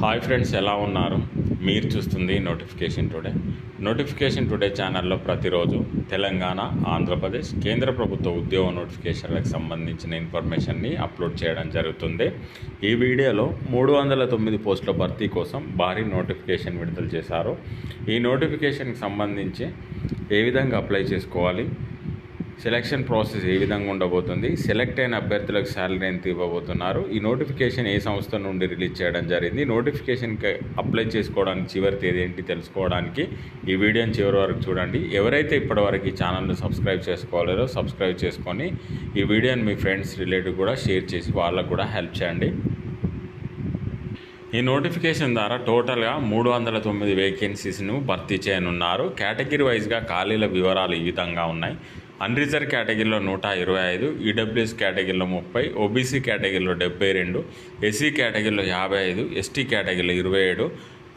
Hi friends ఎలా ఉన్నారు? మీరు చూస్తుంది నోటిఫికేషన్ టుడే నోటిఫికేషన్ టుడే ఛానల్లో ప్రతిరోజు తెలంగాణ ఆంధ్రప్రదేశ్ కేంద్ర ప్రభుత్వ ఉద్యోగ నోటిఫికేషన్లకు సంబంధించిన ఇన్ఫర్మేషన్ని అప్లోడ్ చేయడం జరుగుతుంది. ఈ వీడియోలో మూడు వందల తొమ్మిది పోస్టుల భర్తీ కోసం భారీ నోటిఫికేషన్ విడుదల చేశారు. ఈ నోటిఫికేషన్కి సంబంధించి ఏ విధంగా అప్లై చేసుకోవాలి? సెలక్షన్ ప్రాసెస్ ఏ విధంగా ఉండబోతుంది? సెలెక్ట్ అయిన అభ్యర్థులకు శాలరీ ఎంత ఇవ్వబోతున్నారు? ఈ నోటిఫికేషన్ ఏ సంస్థ నుండి రిలీజ్ చేయడం జరిగింది? నోటిఫికేషన్కి అప్లై చేసుకోవడానికి చివరి తేదీ ఏంటి తెలుసుకోవడానికి ఈ వీడియోని చివరి వరకు చూడండి. ఎవరైతే ఇప్పటివరకు ఈ ఛానల్ని సబ్స్క్రైబ్ చేసుకోవాలో సబ్స్క్రైబ్ చేసుకొని ఈ వీడియోని మీ ఫ్రెండ్స్ రిలేటివ్ కూడా షేర్ చేసి వాళ్ళకు కూడా హెల్ప్ చేయండి. ఈ నోటిఫికేషన్ ద్వారా టోటల్గా మూడు వందల తొమ్మిది వేకెన్సీస్ను భర్తీ చేయనున్నారు. కేటగిరీ వైజ్గా ఖాళీల వివరాలు ఈ విధంగా ఉన్నాయి. అన్రిజర్వ్ కేటగిరీలో నూట ఇరవై ఐదు ఈడబ్ల్యూఎస్ కేటగిరీలో ముప్పై ఓబీసీ కేటగిరీలో డెబ్బై రెండు ఎస్సీ కేటగిరీలో యాభై ఐదు ఎస్టీ కేటగిరీలో ఇరవై ఏడు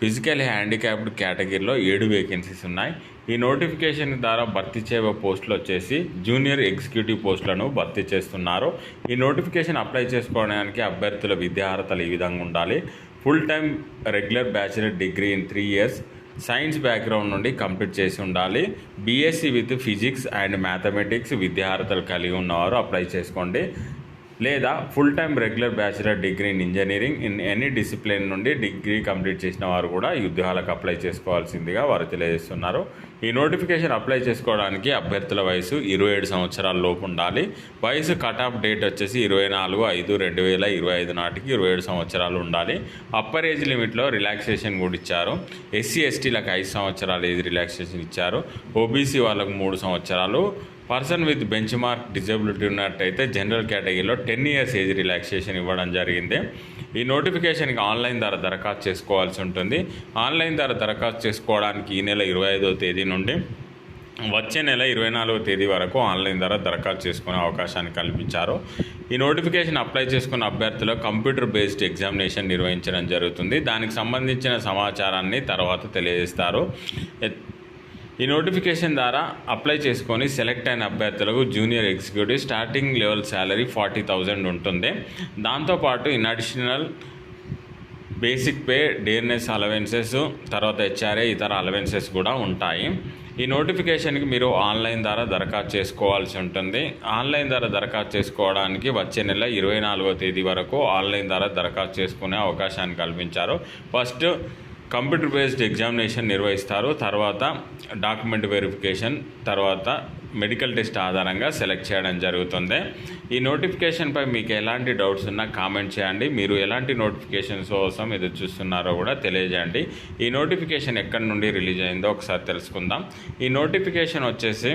ఫిజికల్ హ్యాండిక్యాప్డ్ కేటగిరీలో ఏడు వేకెన్సీస్ ఉన్నాయి. ఈ నోటిఫికేషన్ ద్వారా భర్తీ చేయబో పోస్టులు వచ్చేసి జూనియర్ ఎగ్జిక్యూటివ్ పోస్టులను భర్తీ చేస్తున్నారు. ఈ నోటిఫికేషన్ అప్లై చేసుకోవడానికి అభ్యర్థుల విద్యా అర్హతలు ఈ విధంగా ఉండాలి. Full time regular bachelor degree in three years science background నుండి కంప్లీట్ చేసి ఉండాలి. BSc with physics and mathematics విద్యార్హతలు కలిగి ఉన్నవారు అప్లై చేసుకోండి. లేదా full time regular bachelor degree in engineering in any discipline నుండి డిగ్రీ కంప్లీట్ చేసిన వారు కూడా ఈ ఉద్యోగాలకు అప్లై చేసుకోవాల్సిందిగా వారు తెలియజేస్తున్నారు. ఈ నోటిఫికేషన్ అప్లై చేసుకోవడానికి అభ్యర్థుల వయసు ఇరవై ఏడు సంవత్సరాల లోపు ఉండాలి. వయసు కట్ ఆఫ్ డేట్ వచ్చేసి ఇరవై నాలుగు ఐదు రెండు వేల ఇరవై ఐదు నాటికి ఇరవై ఏడు సంవత్సరాలు ఉండాలి. అప్పర్ ఏజ్ లిమిట్లో రిలాక్సేషన్ కూడా ఇచ్చారు. ఎస్సీ ఎస్టీలకు ఐదు సంవత్సరాలు ఏజ్ రిలాక్సేషన్ ఇచ్చారు. ఓబీసీ వాళ్ళకు మూడు సంవత్సరాలు. Person with benchmark disability ఉన్నట్టయితే జనరల్ కేటగిరీలో టెన్ ఇయర్స్ ఏజ్ రిలాక్సేషన్ ఇవ్వడం జరిగింది. ఈ నోటిఫికేషన్కి ఆన్లైన్ ద్వారా దరఖాస్తు చేసుకోవాల్సి ఉంటుంది. ఆన్లైన్ ద్వారా దరఖాస్తు చేసుకోవడానికి ఈ నెల ఇరవై ఐదో తేదీ నుండి వచ్చే నెల ఇరవై నాలుగో తేదీ వరకు ఆన్లైన్ ద్వారా దరఖాస్తు చేసుకునే అవకాశాన్ని కల్పించారు. ఈ నోటిఫికేషన్ అప్లై చేసుకున్న అభ్యర్థులు కంప్యూటర్ బేస్డ్ ఎగ్జామినేషన్ నిర్వహించడం జరుగుతుంది. దానికి సంబంధించిన సమాచారాన్ని తర్వాత తెలియజేస్తారు. ఈ నోటిఫికేషన్ ద్వారా అప్లై చేసుకొని సెలెక్ట్ అయిన అభ్యర్థులకు junior executive starting level salary forty thousand ఉంటుంది. దాంతోపాటు in additional basic pay dearness allowances తర్వాత హెచ్ఆర్ఏ ఇతర అలవెన్సెస్ కూడా ఉంటాయి. ఈ నోటిఫికేషన్కి మీరు ఆన్లైన్ ద్వారా దరఖాస్తు చేసుకోవాల్సి ఉంటుంది. ఆన్లైన్ ద్వారా దరఖాస్తు చేసుకోవడానికి వచ్చే నెల ఇరవై నాలుగో తేదీ వరకు ఆన్లైన్ ద్వారా దరఖాస్తు చేసుకునే అవకాశాన్ని కల్పించారు. ఫస్ట్ కంప్యూటర్ బేస్డ్ ఎగ్జామినేషన్ నిర్వహిస్తారు. తర్వాత డాక్యుమెంట్ వెరిఫికేషన్. తర్వాత మెడికల్ టెస్ట్ ఆధారంగా సెలెక్ట్ చేయడం జరుగుతుంది. ఈ నోటిఫికేషన్పై మీకు ఎలాంటి డౌట్స్ ఉన్నా కామెంట్ చేయండి. మీరు ఎలాంటి నోటిఫికేషన్స్ కోసం ఎదురు చూస్తున్నారో కూడా తెలియజేయండి. ఈ నోటిఫికేషన్ ఎక్కడి నుండి రిలీజ్ అయిందో ఒకసారి తెలుసుకుందాం. ఈ నోటిఫికేషన్ వచ్చేసి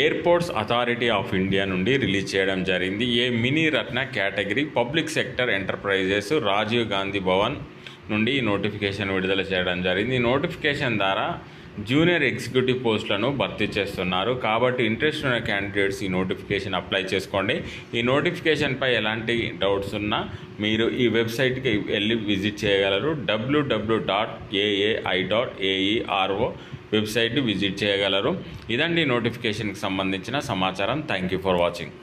ఎయిర్పోర్ట్స్ అథారిటీ ఆఫ్ ఇండియా నుండి రిలీజ్ చేయడం జరిగింది. A mini Ratna category public sector enterprises Rajiv Gandhi Bhavan నుండి ఈ నోటిఫికేషన్ విడుదల చేయడం జరిగింది. ఈ నోటిఫికేషన్ ద్వారా జూనియర్ ఎగ్జిక్యూటివ్ పోస్టులను భర్తీ చేస్తున్నారు. కాబట్టి ఇంట్రెస్ట్ ఉన్న క్యాండిడేట్స్ ఈ నోటిఫికేషన్ అప్లై చేసుకోండి. ఈ నోటిఫికేషన్పై ఎలాంటి డౌట్స్ ఉన్నా మీరు ఈ వెబ్సైట్కి వెళ్ళి విజిట్ చేయగలరు. WW dot AAI dot AERO website visit చేయగలరు ఇదండి నోటిఫికేషన్కి సంబంధించిన సమాచారం. Thank you for watching